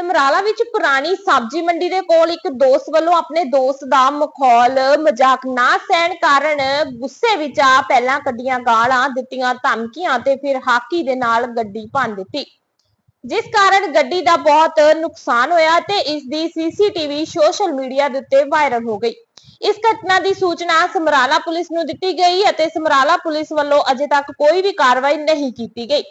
ਸਮਰਾਲਾ ਵਿੱਚ ਪੁਰਾਣੀ ਸਬਜ਼ੀ ਮੰਡੀ ਦੇ ਕੋਲ ਇੱਕ ਦੋਸਤ ਵੱਲੋਂ ਆਪਣੇ ਦੋਸਤ ਦਾ ਮਖੌਲ, ਮਜ਼ਾਕ ਨਾ ਸਹਿਣ ਕਾਰਨ ਗੁੱਸੇ ਵਿੱਚ ਆ, ਪਹਿਲਾਂ ਕੱਢੀਆਂ ਗਾਲਾਂ ਦਿੱਤੀਆਂ ਧਮਕੀਆਂ ਤੇ ਫਿਰ ਹਾਕੀ ਦੇ ਨਾਲ ਗੱਡੀ ਭੰਨ ਦਿੱਤੀ। ਜਿਸ ਕਾਰਨ ਗੱਡੀ ਦਾ ਬਹੁਤ ਨੁਕਸਾਨ ਹੋਇਆ ਤੇ ਇਸ ਦੀ ਸੀਸੀਟੀਵੀ ਸੋਸ਼ਲ ਮੀਡੀਆ ਦੇ ਉੱਤੇ ਵਾਇਰਲ ਹੋ ਗਈ। ਇਸ ਘਟਨਾ ਦੀ ਸੂਚਨਾ ਸਮਰਾਲਾ ਪੁਲਿਸ ਨੂੰ ਦਿੱਤੀ ਗਈ ਅਤੇ ਸਮਰਾਲਾ ਪੁਲਿਸ ਵੱਲੋਂ ਅਜੇ ਤੱਕ ਕੋਈ ਵੀ ਕਾਰਵਾਈ ਨਹੀਂ ਕੀਤੀ ਗਈ।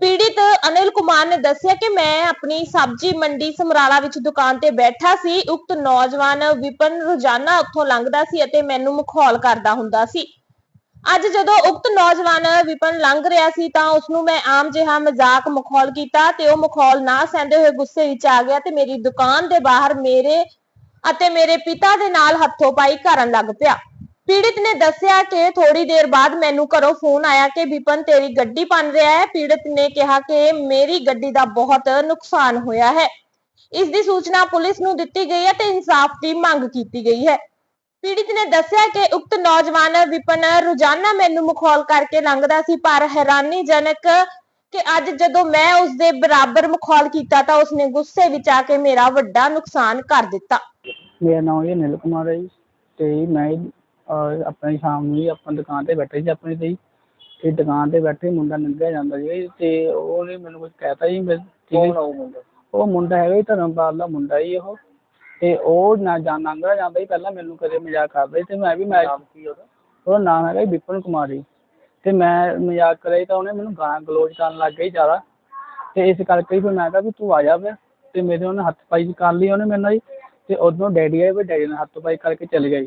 ਪੀੜਿਤ ਅਨਿਲ ਕੁਮਾਰ ਨੇ ਦੱਸਿਆ ਕਿ ਮੈਂ ਆਪਣੀ ਸਬਜ਼ੀ ਮੰਡੀ ਸਮਰਾਲਾ ਵਿੱਚ ਦੁਕਾਨ ਤੇ ਬੈਠਾ ਸੀ, ਉਕਤ ਨੌਜਵਾਨ ਵਿਪਨ ਰੋਜ਼ਾਨਾ ਉੱਥੋਂ ਲੰਘਦਾ ਸੀ ਅਤੇ ਮੈਨੂੰ ਮਖੌਲ ਕਰਦਾ ਹੁੰਦਾ ਸੀ। ਅੱਜ ਜਦੋਂ ਉਕਤ ਨੌਜਵਾਨ ਵਿਪਨ ਲੰਘ ਰਿਹਾ ਸੀ ਤਾਂ ਉਸ ਨੂੰ ਮੈਂ ਆਮ ਜਿਹਾ ਮਜ਼ਾਕ ਮਖੌਲ ਕੀਤਾ ਤੇ ਉਹ ਮਖੌਲ ਨਾ ਸਹਿੰਦੇ ਹੋਏ ਗੁੱਸੇ ਵਿੱਚ ਆ ਗਿਆ ਤੇ ਮੇਰੀ ਦੁਕਾਨ ਦੇ ਬਾਹਰ ਮੇਰੇ ਅਤੇ ਮੇਰੇ ਪਿਤਾ ਦੇ ਨਾਲ ਹੱਥੋਂ ਪਾਈ ਕਰਨ ਲੱਗ ਪਿਆ। ਪੀੜਿਤ ਨੇ ਦੱਸਿਆ ਕਿ ਥੋੜੀ ਦੇਰ ਬਾਅਦ ਮੈਨੂੰ ਘਰੋਂ ਫੋਨ ਆਇਆ ਕਿ ਵਿਪਨ ਤੇਰੀ ਗੱਡੀ ਭੰਨ ਰਿਹਾ ਹੈ। ਪੀੜਿਤ ਨੇ ਕਿਹਾ ਕਿ ਮੇਰੀ ਗੱਡੀ ਦਾ ਬਹੁਤ ਨੁਕਸਾਨ ਹੋਇਆ ਹੈ। ਇਸ ਦੀ ਸੂਚਨਾ ਪੁਲਿਸ ਨੂੰ ਦਿੱਤੀ ਗਈ ਹੈ ਤੇ ਇਨਸਾਫ ਦੀ ਮੰਗ ਕੀਤੀ ਗਈ ਹੈ। ਪੀੜਿਤ ਨੇ ਦੱਸਿਆ ਕਿ ਉਕਤ ਨੌਜਵਾਨ ਵਿਪਨ ਰੋਜ਼ਾਨਾ ਮੈਨੂੰ ਮਖੌਲ ਕਰਕੇ ਲੰਘਦਾ ਸੀ, ਪਰ ਹੈਰਾਨੀਜਨਕ ਕਿ ਅੱਜ ਜਦੋਂ ਮੈਂ ਉਸ ਦੇ ਬਰਾਬਰ ਮਖੌਲ ਕੀਤਾ ਤਾਂ ਉਸਨੇ ਗੁੱਸੇ ਵਿੱਚ ਆ ਕੇ ਮੇਰਾ ਵੱਡਾ ਨੁਕਸਾਨ ਕਰ ਦਿੱਤਾ। ਮੇਰਾ ਨਾਮ ਜੀ ਅਨਿਲ ਕੁਮਾਰ ਹੈ ਜੀ ਤੇ ਮੈਂ ਆਪਣੀ ਸ਼ਾਮ ਨੂੰ ਜੀ ਆਪਣੀ ਦੁਕਾਨ ਤੇ ਬੈਠੇ ਸੀ ਆਪਣੀ ਤੇ ਜੀ ਤੇ ਦੁਕਾਨ ਤੇ ਬੈਠੇ ਮੁੰਡਾ ਲੰਘਿਆ ਜਾਂਦਾ ਸੀ ਤੇ ਉਹਨੇ ਮੈਨੂੰ ਕੁਝ ਕਹਿਤਾ ਜੀ? ਮੈਂ ਉਹ ਮੁੰਡਾ? ਉਹ ਮੁੰਡਾ ਹੈਗਾ ਜੀ ਧਰਮਪਾਲ ਦਾ ਮੁੰਡਾ ਜੀ ਉਹ। ਤੇ ਉਹ ਨਾ ਜਾਂ ਲੰਘਦਾ ਜਾਂਦਾ ਜੀ ਪਹਿਲਾਂ ਮੈਨੂੰ ਕਦੇ ਮਜ਼ਾਕ ਕਰਦਾ ਸੀ ਤੇ ਮੈਂ ਵੀ ਮੈਂ ਨਾਮ ਕੀ ਉਹਦਾ? ਉਹਦਾ ਨਾਮ ਹੈਗਾ ਜੀ ਵਿਪਨ ਕੁਮਾਰ ਜੀ। ਤੇ ਮੈਂ ਮਜ਼ਾਕ ਕਰਿਆ ਜੀ ਤਾਂ ਉਹਨੇ ਮੈਨੂੰ ਗਾਲਾਂ ਗਲੋਚ ਕਰਨ ਲੱਗ ਗਈ ਜ਼ਿਆਦਾ। ਤੇ ਇਸ ਕਰਕੇ ਹੀ ਫਿਰ ਮੈਂ ਕਿਹਾ ਵੀ ਤੂੰ ਆ ਜਾ ਫਿਰ। ਤੇ ਮੇਰੇ ਉਹਨੇ ਹੱਥ ਪਾਈ ਕਰ ਲਈ ਉਹਨੇ ਮੇਰੇ ਨਾਲ ਜੀ ਤੇ ਉਦੋਂ ਡੈਡੀ ਆਏ ਵੀ ਡੈਡੀ ਨੇ ਹੱਥ ਪਾਈ ਕਰਕੇ ਚਲੇ ਗਏ।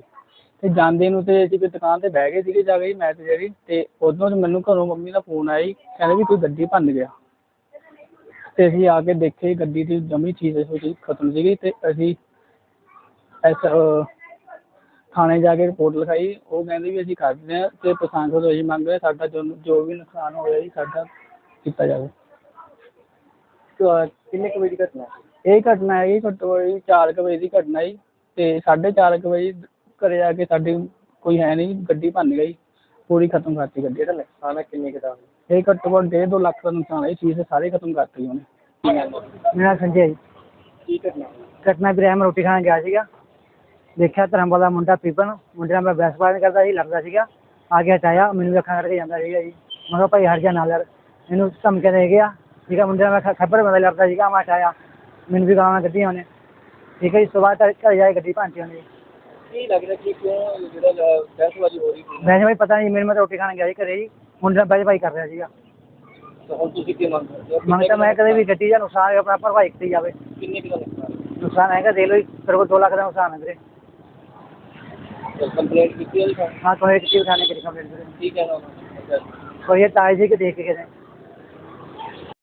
ਤੇ ਜਾਂਦੇ ਨੂੰ ਤੇ ਅਸੀਂ ਦੁਕਾਨ ਤੇ ਬਹਿ ਗਏ ਸੀਗੇ ਜਾ ਕੇ ਜੀ ਮੈਂ ਤੇ ਜਿਹੜੀ ਤੇ ਉਦੋਂ ਮੈਨੂੰ ਘਰੋਂ ਮੰਮੀ ਦਾ ਫੋਨ ਆਇਆ ਜੀ ਕਹਿੰਦੇ ਵੀ ਕੋਈ ਗੱਡੀ ਭੰਨ ਗਿਆ। ਤੇ ਅਸੀਂ ਆ ਕੇ ਦੇਖੇ ਗੱਡੀ ਦੀ ਜਮੀ ਚੀਜ਼ ਸੀ ਖਤਮ ਸੀਗੀ ਤੇ ਅਸੀਂ ਐਸ ਥਾਣੇ ਜਾ ਕੇ ਰਿਪੋਰਟ ਲਿਖਾਈ। ਉਹ ਕਹਿੰਦੇ ਵੀ ਅਸੀਂ ਕਰਦੇ ਹਾਂ ਤੇ ਪਛਾਣ ਤੋਂ ਅਸੀਂ ਮੰਗ ਰਹੇ ਹਾਂ, ਸਾਡਾ ਜੋ ਜੋ ਵੀ ਨੁਕਸਾਨ ਹੋਇਆ ਜੀ ਸਾਡਾ ਕੀਤਾ ਜਾਵੇ। ਕਿੰਨੇ ਕੁ ਵਜੇ ਦੀ ਘਟਨਾ ਇਹ ਘਟਨਾ ਹੈਗੀ ਘੱਟੋ ਘੱਟ ਜੀ ਚਾਰ ਕੁ ਵਜੇ ਦੀ ਘਟਨਾ ਜੀ ਤੇ ਸਾਢੇ ਚਾਰ ਕੁ ਵਜੇ ਘਰੇ ਆ ਕੇ ਸਾਡੇ ਕੋਈ ਹੈ ਨਹੀਂ ਗੱਡੀ ਭੰਨ ਗਈ ਪੂਰੀ ਖਤਮ ਕਰਤੀ ਗੱਡੀ। ਇਹਦਾ ਨੁਕਸਾਨ ਹੈ ਕਿੰਨੇ ਕੁ ਦਾ ਇਹ ਘੱਟੋ ਘੱਟ ਡੇਢ ਦੋ ਲੱਖ ਦਾ ਨੁਕਸਾਨ ਹੈ ਇਹ ਚੀਜ਼ ਸਾਰੇ ਖਤਮ ਕਰਤੀ ਉਹਨੇ। ਮੇਰਾ ਸੰਜੇ ਜੀ। ਕੀ ਘਟਨਾ? ਘਟਨਾ ਵੀਰੇ ਮੈਂ ਰੋਟੀ ਖਾਣ ਗਿਆ ਸੀਗਾ। ਦੇਖਿਆ ਧਰਮਪਾਲ ਦਾ ਮੁੰਡਾ ਪੀਪਨ ਮੁੰਡੇ ਨਾਲ ਮੈਂ ਬਹਿਸਬਾਜ਼ੀ ਕਰਦਾ ਸੀ ਲੜਦਾ ਸੀਗਾ। ਆ ਕੇ ਹਟਾਇਆ ਮੈਨੂੰ ਵੀ ਅੱਖਾਂ ਕਰਕੇ ਜਾਂਦਾ ਸੀਗਾ ਜੀ। ਮੈਂ ਕਿਹਾ ਭਾਈ ਹਟ ਜਾ ਨਾਲ ਯਾਰ। ਇਹਨੂੰ ਧਮਕੀਆਂ ਦੇ ਗਿਆ। ਠੀਕ ਹੈ ਮੁੰਡੇ ਨਾਲ ਮੈਂ ਖੱਬਰ ਬੰਦਾ ਲੜਦਾ ਸੀਗਾ ਮੈਂ ਹਟਾਇਆ ਮੈਨੂੰ ਵੀ ਗਾਲਾਂ ਕੱਢੀਆਂ ਉਹਨੇ। ਠੀਕ ਹੈ ਜੀ ਸਵੇਰ ਤੱਕ ਘਰ ਜਾਏ ਗੱਡੀ ਭੰਨਤੀ ਉਹਨੇ ਕੀ ਲੱਗ ਰਿਹਾ ਕਿ ਕਿਉਂ ਜਿਹੜਾ ਬਹਿਸਬਾਜ਼ੀ ਹੋ ਰਹੀ ਸੀ? ਵੈਸੇ ਭਾਈ ਪਤਾ ਨਹੀਂ ਮੈਨੂੰ ਮੈਂ ਤਾਂ ਰੋਟੀ ਖਾਣ ਗਿਆ ਸੀ ਘਰੇ ਜੀ। ਮੁੰਡੇ ਨਾਲ ਬਹਿਸ ਭਾਈ ਕਰ ਰਿਹਾ ਸੀਗਾ। ਤਾਂ ਹੁਣ ਤੁਸੀਂ ਕੀ ਮੰਗ ਹੋ? ਮੰਗ ਤਾਂ ਮੈਂ ਕਦੇ ਵੀ ਗੱਡੀ ਦਾ ਨੁਕਸਾਨ ਹੋਇਆ ਆਪਣਾ ਭਰਵਾਈ ਕੀਤੀ ਜਾਵੇ। ਕਿੰਨੇ ਕੁ ਦਾ ਨੁਕਸਾਨ? ਨੁਕਸਾਨ ਹੈਗਾ ਦੇ ਲਓ ਜੀ ਤੇਰੇ ਕੋਲ 2 ਲੱਖ ਦਾ ਨੁਕਸਾਨ ਹੈ ਵੀਰੇ। ਕੰਪਲੇਂਟ ਕੀਤੀ ਹੈ ਜੀ ਹਾਂ ਕੋਈ ਇੱਕ ਚੀਜ਼ ਖਾਣੇ ਕਿ ਕੰਪਲੀਟ ਕੋਈ ਇਹ ਤਾਜ ਜੀ ਕੇ ਦੇਖ ਕੇ ਗਏ